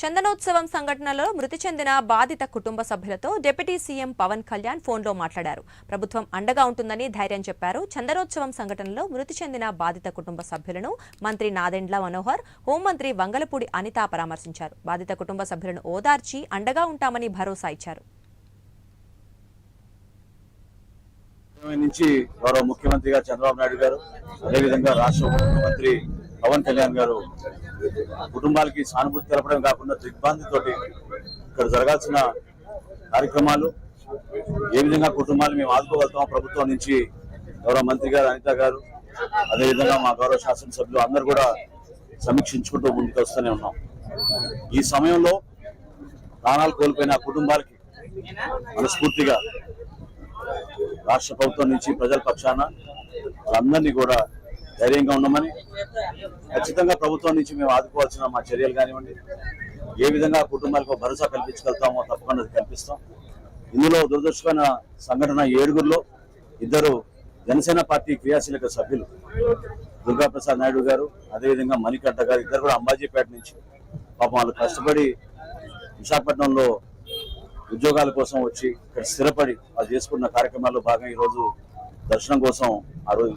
చందనోత్సవం సంఘటనలో మృతి చెందిన బాధిత కుటుంబ సభ్యులతో డిప్యూటీ సీఎం పవన్ కళ్యాణ్ ఫోన్లో మాట్లాడారు. ప్రభుత్వం అండగా ఉంటుందని ధైర్యం చెప్పారు. చందనోత్సవం సంఘటనలో మృతి చెందిన బాధిత కుటుంబ సభ్యులను మంత్రి నాదెండ్ల మనోహర్ హోంమంత్రి వంగలపూడి అనిత పరామర్శించారు. బాధిత కుటుంబ సభ్యులను ఓదార్చి అండగా ఉంటామని భరోసా ఇచ్చారు. నుంచి గౌరవ చంద్రబాబు నాయుడు గారు అదేవిధంగా రాష్ట్ర ముఖ్యమంత్రి పవన్ కళ్యాణ్ గారు కుటుంబాలకి సానుభూతి తెలపడం కాకుండా దిగ్భాంతితోటి ఇక్కడ జరగాల్సిన కార్యక్రమాలు ఏ విధంగా కుటుంబాలు మేము ఆదుకోగలుగుతామో ప్రభుత్వం నుంచి గౌరవ మంత్రి గారు అనిత గారు అదేవిధంగా మా గౌరవ శాసనసభ్యులు అందరు కూడా సమీక్షించుకుంటూ ముందుకు వస్తూనే ఉన్నాం. ఈ సమయంలో ప్రాణాలు కోల్పోయిన కుటుంబాలకి మనస్ఫూర్తిగా రాష్ట్ర ప్రభుత్వం నుంచి ప్రజల పక్షాన వాళ్ళందరినీ కూడా ధైర్యంగా ఉండమని. ఖచ్చితంగా ప్రభుత్వం నుంచి మేము ఆదుకోవాల్సిన మా చర్యలు కానివ్వండి. ఏ విధంగా కుటుంబాలకు భరోసా కల్పించగలుగుతామో తప్పకుండా కల్పిస్తాం. ఇందులో దురదృష్టమైన సంఘటన ఏడుగురిలో ఇద్దరు జనసేన పార్టీ క్రియాశీలక సభ్యులు దుర్గాప్రసాద్ నాయుడు గారు అదేవిధంగా మణికంఠ గారు ఇద్దరు కూడా అంబాజీపేట నుంచి పాపం వాళ్ళు కష్టపడి విశాఖపట్నంలో ఉద్యోగాల కోసం వచ్చి ఇక్కడ స్థిరపడి వాళ్ళు చేసుకున్న కార్యక్రమాల్లో భాగంగా ఈరోజు దర్శనం కోసం ఆ రోజు